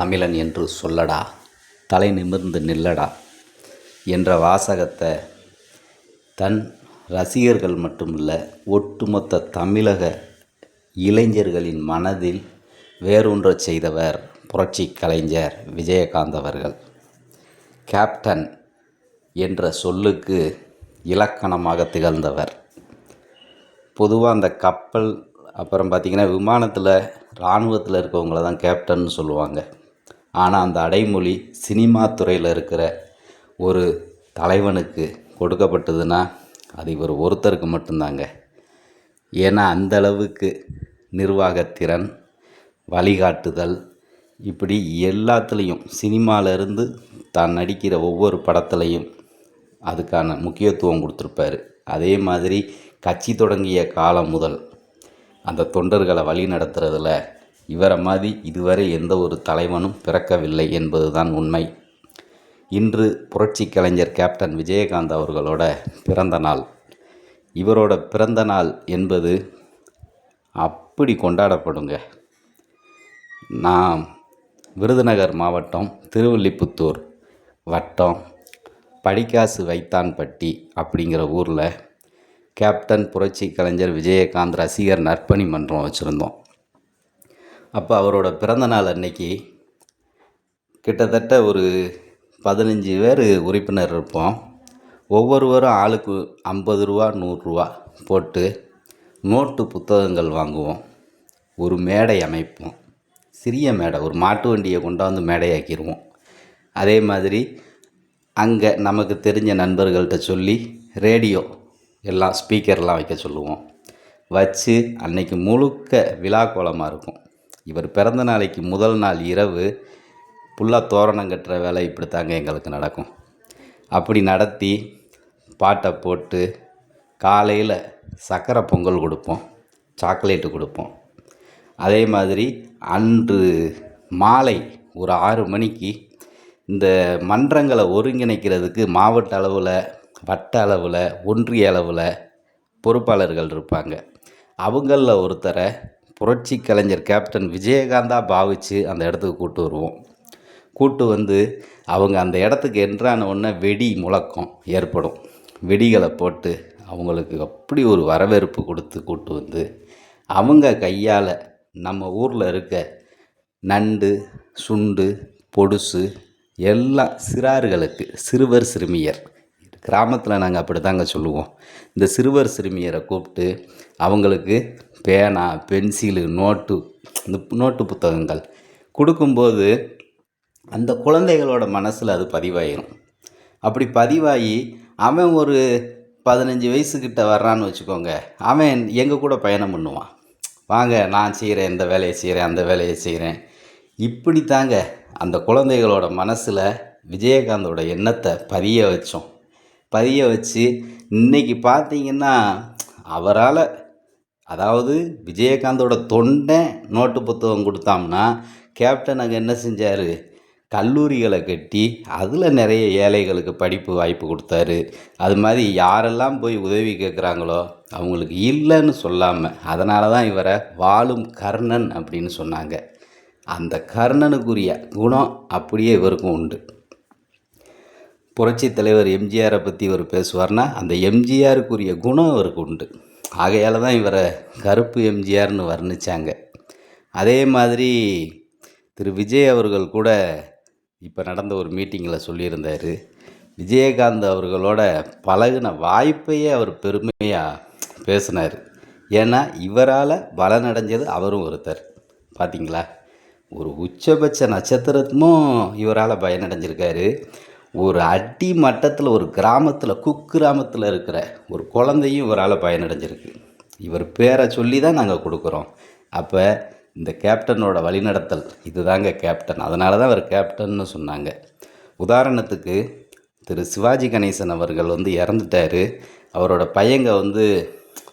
தமிழன் என்று சொல்லடா தலை நிமிர்ந்து நில்லடா என்ற வாசகத்தை தன் ரசிகர்கள் மட்டுமல்ல ஒட்டுமொத்த தமிழக இளைஞர்களின் மனதில் வேரூன்றச் செய்தவர் புரட்சி கலைஞர் விஜயகாந்த் அவர்கள். கேப்டன் என்ற சொல்லுக்கு இலக்கணமாக திகழ்ந்தவர். பொதுவாக அந்த கப்பல் அப்புறம் பார்த்திங்கன்னா விமானத்தில் இராணுவத்தில் இருக்கவங்கள தான் கேப்டன்னு சொல்லுவாங்க. ஆனால் அந்த அடைமொழி சினிமா துறையில் இருக்கிற ஒரு தலைவனுக்கு கொடுக்கப்பட்டதுன்னா அது இவர் ஒருத்தருக்கு மட்டும்தாங்க. ஏன்னா அந்தளவுக்கு நிர்வாகத்திறன் வழிகாட்டுதல் இப்படி எல்லாத்துலேயும் சினிமாவிலேருந்து தான் நடிக்கிற ஒவ்வொரு படத்துலையும் அதுக்கான முக்கியத்துவம் கொடுத்துருப்பாரு. அதே மாதிரி கட்சி தொடங்கிய காலம் முதல் அந்த தொண்டர்களை வழி நடத்துறதுல இவரை மாதிரி இதுவரை எந்த ஒரு தலைவனும் பிறக்கவில்லை என்பதுதான் உண்மை. இன்று புரட்சி கலைஞர் கேப்டன் விஜயகாந்த் அவர்களோட பிறந்த நாள். இவரோட பிறந்த நாள் என்பது அப்படி கொண்டாடப்படுங்க. நான் விருதுநகர் மாவட்டம் திருவில்லிபுத்தூர் வட்டம் படிக்காசு வைத்தான்பட்டி அப்படிங்கிற ஊரில் கேப்டன் புரட்சி கலைஞர் விஜயகாந்த் ரசிகர் நற்பணி மன்றம் வச்சுருந்தோம். அப்போ அவரோட பிறந்த நாள் அன்னைக்கு கிட்டத்தட்ட ஒரு பதினஞ்சு பேர் உறுப்பினர் இருப்போம். ஒவ்வொருவரும் ஆளுக்கு ஐம்பது ரூபா நூறுரூவா போட்டு நோட்டு புத்தகங்கள் வாங்குவோம். ஒரு மேடை அமைப்போம். சிறிய மேடை ஒரு மாட்டு வண்டியை கொண்டாந்து மேடையாக்கிடுவோம் அதே மாதிரி அங்கே நமக்கு தெரிஞ்ச நண்பர்கள்ட்ட சொல்லி ரேடியோ எல்லாம் ஸ்பீக்கர்லாம் வைக்க சொல்லுவோம். வச்சு அன்னைக்கு முழுக்க விழா கோலமாக இருக்கும். இவர் பிறந்த நாளைக்கு முதல் நாள் இரவு ஃபுல்லாக தோரணம் கட்டுற வேலை இப்படி தாங்க எங்களுக்கு நடக்கும். அப்படி நடத்தி பாட்டை போட்டு காலையில் சக்கரை பொங்கல் கொடுப்போம் சாக்லேட்டு கொடுப்போம். அதே மாதிரி அன்று மாலை ஒரு ஆறு மணிக்கு இந்த மன்றங்களை ஒருங்கிணைக்கிறதுக்கு மாவட்ட அளவில் வட்ட அளவில் ஒன்றிய அளவில் பொறுப்பாளர்கள் இருப்பாங்க. அவங்களில் ஒருத்தரை புரட்சி கலைஞர் கேப்டன் விஜயகாந்தா பாவித்து அந்த இடத்துக்கு கூட்டு வருவோம். கூட்டு வந்து அவங்க அந்த இடத்துக்கு என்றான உடனே வெடி முழக்கம் ஏற்படும். வெடிகளை போட்டு அவங்களுக்கு அப்படி ஒரு வரவேற்பு கொடுத்து கூட்டு வந்து அவங்க கையால் நம்ம ஊரில் இருக்க நண்டு சுண்டு பொடுசு எல்லாம் சிறார்களுக்கு சிறுவர் சிறுமியர் கிராமத்தில் நாங்கள் அப்படி தாங்க சொல்லுவோம். இந்த சிறுவர் சிறுமியரை கூப்பிட்டு அவங்களுக்கு பேனா பென்சிலு நோட்டு இந்த நோட்டு புத்தகங்கள் கொடுக்கும்போது அந்த குழந்தைகளோட மனசில் அது பதிவாயிரும். அப்படி பதிவாகி அவன் ஒரு பதினஞ்சு வயசுக்கிட்ட வர்றான்னு வச்சுக்கோங்க. அவன் எங்கள் கூட பயணம் பண்ணுவான். வாங்க நான் செய்கிறேன் இந்த வேலையை செய்கிறேன் அந்த வேலையை செய்கிறேன் இப்படி தாங்க அந்த குழந்தைகளோட மனசில் விஜயகாந்தோட எண்ணத்தை பதிய வச்சோம். பதிய வச்சு இன்னைக்கு பார்த்தீங்கன்னா அவரால் அதாவது விஜயகாந்தோட தொண்டை நோட்டு புத்தகம் கொடுத்தாம்னா கேப்டன் அங்கே என்ன செஞ்சார்? கல்லூரிகளை கட்டி அதில் நிறைய ஏழைகளுக்கு படிப்பு வாய்ப்பு கொடுத்தாரு. அது மாதிரி யாரெல்லாம் போய் உதவி கேட்குறாங்களோ அவங்களுக்கு இல்லைன்னு சொல்லாமல் அதனால தான் இவரை வாழும் கர்ணன் அப்படின்னு சொன்னாங்க. அந்த கர்ணனுக்குரிய குணம் அப்படியே இவருக்கும் உண்டு. புரட்சி தலைவர் எம்ஜிஆரை பற்றி இவர் பேசுவார்னா அந்த எம்ஜிஆருக்குரிய குணம் அவருக்கு உண்டு. ஆகையால் தான் இவரை கருப்பு எம்ஜிஆர்னு வர்ணித்தாங்க அதே மாதிரி திரு விஜய் அவர்கள் கூட இப்போ நடந்த ஒரு மீட்டிங்கில் சொல்லியிருந்தார். விஜயகாந்த் அவர்களோட பழகின வாய்ப்பையே அவர் பெருமையாக பேசினார். ஏன்னா இவரால் பலனடைஞ்சது அவரும் ஒருத்தர். பார்த்தீங்களா ஒரு உச்சபட்ச நட்சத்திரமும் இவரால் பயனடைஞ்சிருக்காரு. ஒரு அடி மட்டத்தில் ஒரு கிராமத்தில் குக்கிராமத்தில் இருக்கிற ஒரு குழந்தையும் இவரால் பயனடைஞ்சிருக்கு. இவர் பேரை சொல்லி தான் நாங்கள் கொடுக்குறோம். அப்போ இந்த கேப்டனோட வழிநடத்தல் இதுதாங்க கேப்டன். அதனால தான் அவர் கேப்டன்னு சொன்னாங்க. உதாரணத்துக்கு திரு சிவாஜி கணேசன் அவர்கள் வந்து இறந்துட்டார். அவரோட பையங்க வந்து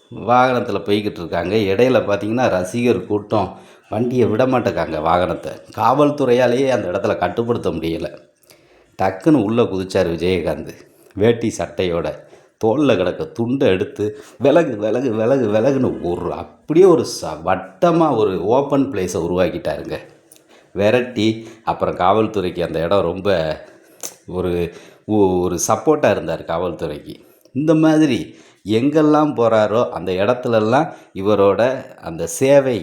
வாகனத்தில் போய்கிட்டு இருக்காங்க. இடையில பார்த்தீங்கன்னா ரசிகர் கூட்டம். வண்டியை விட மாட்டேக்காங்க வாகனத்தை. காவல்துறையாலேயே அந்த இடத்துல கட்டுப்படுத்த முடியலை. டக்குன்னு உள்ளே குதிச்சார் விஜயகாந்த். வேட்டி சட்டையோட தோளில் கிடக்க துண்டை எடுத்து விலகு விலகு விலகு விலகுன்னு ஒரு அப்படியே ஒரு ச வட்டமாக ஒரு ஓப்பன் பிளேஸை உருவாக்கிட்டாருங்க. விரட்டி அப்புறம் காவல்துறைக்கு அந்த இடம் ரொம்ப ஒரு ஒரு சப்போர்ட்டாக இருந்தார் காவல்துறைக்கு. இந்த மாதிரி எங்கெல்லாம் போகிறாரோ அந்த இடத்துலலாம் இவரோட அந்த சேவை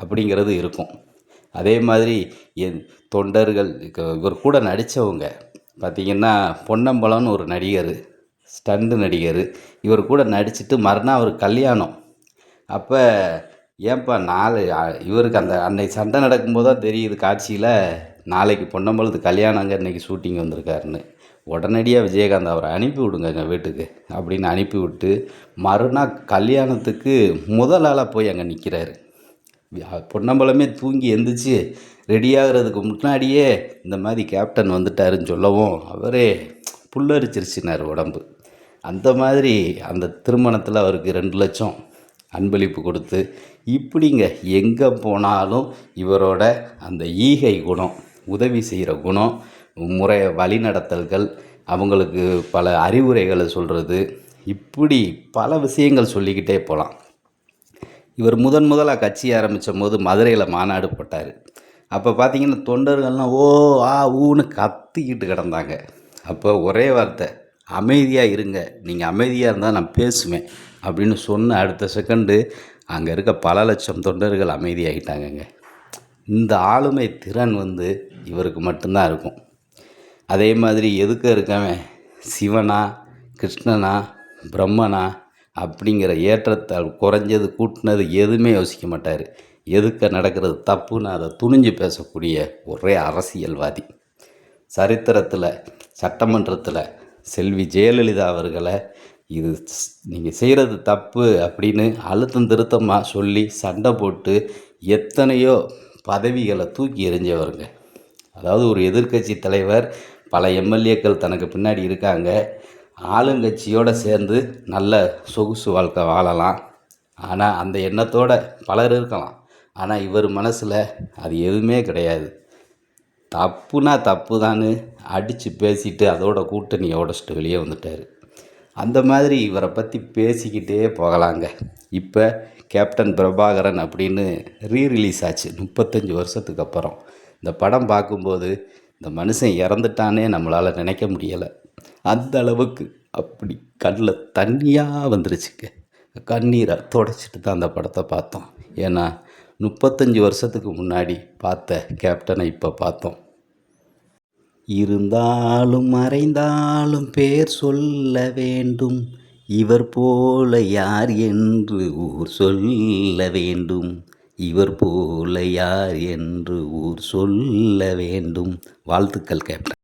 அப்படிங்கிறது இருக்கும். அதே மாதிரி என் தொண்டர்கள் இவர் கூட நடித்தவங்க பார்த்திங்கன்னா பொன்னம்பலம்னு ஒரு நடிகர் ஸ்டண்டு நடிகர் இவர் கூட நடிச்சுட்டு மறுநாள் ஒரு கல்யாணம். அப்போ ஏன்பா நாலு இவருக்கு அந்த அன்னைக்கு சண்டை நடக்கும்போது தான் தெரியுது காட்சியில் நாளைக்கு பொன்னம்பலத்து கல்யாணங்க இன்றைக்கி ஷூட்டிங் வந்திருக்காருன்னு. உடனடியாக விஜயகாந்த் அவரை அனுப்பி விடுங்க எங்கள் வீட்டுக்கு அப்படின்னு அனுப்பி விட்டு மறுநாள் கல்யாணத்துக்கு முதல் ஆளாக போய் அங்கே நிற்கிறாரு பொன்னம்பலமே தூங்கி எந்திரிச்சு ரெடியாகிறதுக்கு முன்னாடியே இந்த மாதிரி கேப்டன் வந்துட்டாருன்னு சொல்லவும் அவரே புல்லரிச்சிருச்சினார் உடம்பு. அந்த மாதிரி அந்த திருமணத்தில் அவருக்கு ரெண்டு லட்சம் அன்பளிப்பு கொடுத்து இப்படிங்க எங்கே போனாலும் இவரோட அந்த ஈகை குணம் உதவி செய்கிற குணம் முறை வழிநடத்தல்கள் அவங்களுக்கு பல அறிவுரைகளை சொல்கிறது இப்படி பல விஷயங்கள் சொல்லிக்கிட்டே போகலாம் இவர் முதன் முதலாக கட்சி ஆரம்பித்த போது மதுரையில் மாநாடு போட்டார். அப்போ பார்த்தீங்கன்னா தொண்டர்கள்லாம் ஓ ஆ ஊன்னு கத்திக்கிட்டு கிடந்தாங்க. அப்போ ஒரே வார்த்தை அமைதியாக இருங்க. நீங்கள் அமைதியாக இருந்தால் நான் பேசுவேன். அப்படின்னு சொன்ன அடுத்த செகண்டு அங்கே இருக்க பல லட்சம் தொண்டர்கள் அமைதியாகிட்டாங்கங்க இந்த ஆளுமை திறன் வந்து இவருக்கு மட்டும்தான் இருக்கும். அதே மாதிரி எதுக்க இருக்கவன்? சிவனா கிருஷ்ணனா பிரம்மனா அப்படிங்கிற ஏற்றத்தால் குறைஞ்சது கூட்டினது எதுவுமே யோசிக்க மாட்டார். எதுக்க நடக்கிறது தப்புன்னு அதை துணிஞ்சு பேசக்கூடிய ஒரே அரசியல்வாதி. சரித்திரத்தில் சட்டமன்றத்தில் செல்வி ஜெயலலிதா அவர்களை இது நீங்கள் செய்கிறது தப்பு அப்படின்னு அழுத்தம் திருத்தமாக சொல்லி சண்டை போட்டு எத்தனையோ பதவிகளை தூக்கி எறிஞ்சவருங்க. அதாவது ஒரு எதிர்க்கட்சி தலைவர் பல எம்எல்ஏக்கள் தனக்கு பின்னாடி இருக்காங்க. ஆளுங்கட்சியோடு சேர்ந்து நல்ல சொகுசு வாழ்க்கை வாழலாம். ஆனால் அந்த எண்ணத்தோட பலர் இருக்கலாம். ஆனால் இவர் மனசில் அது எதுவுமே கிடையாது. தப்புனா தப்பு தான் அடித்து பேசிட்டு அதோட கூட்டணியை உடச்சிட்டு வெளியே வந்துட்டார். அந்த மாதிரி இவரை பற்றி பேசிக்கிட்டே போகலாங்க. இப்போ கேப்டன் பிரபாகரன் அப்படின்னு ரீரிலீஸ் ஆச்சு முப்பத்தஞ்சு வருஷத்துக்கு அப்புறம். இந்த படம் பார்க்கும்போது இந்த மனுஷன் இறந்துட்டானே நம்மளால் நினைக்க முடியலை. அந்த அளவுக்கு அப்படி கண்ணில் தண்ணியாக வந்துருச்சுங்க. கண்ணீரை தொடச்சிட்டு தான் அந்த படத்தை பார்த்தோம். ஏன்னா முப்பத்தஞ்சு வருஷத்துக்கு முன்னாடி பார்த்த கேப்டனை இப்போ பார்த்தோம். இருந்தாலும் மறைந்தாலும் பேர் சொல்ல வேண்டும். இவர் போல யார் என்று ஊர் சொல்ல வேண்டும். இவர் போல யார் என்று ஊர் சொல்ல வேண்டும். வாழ்த்துக்கள் கேப்டன்.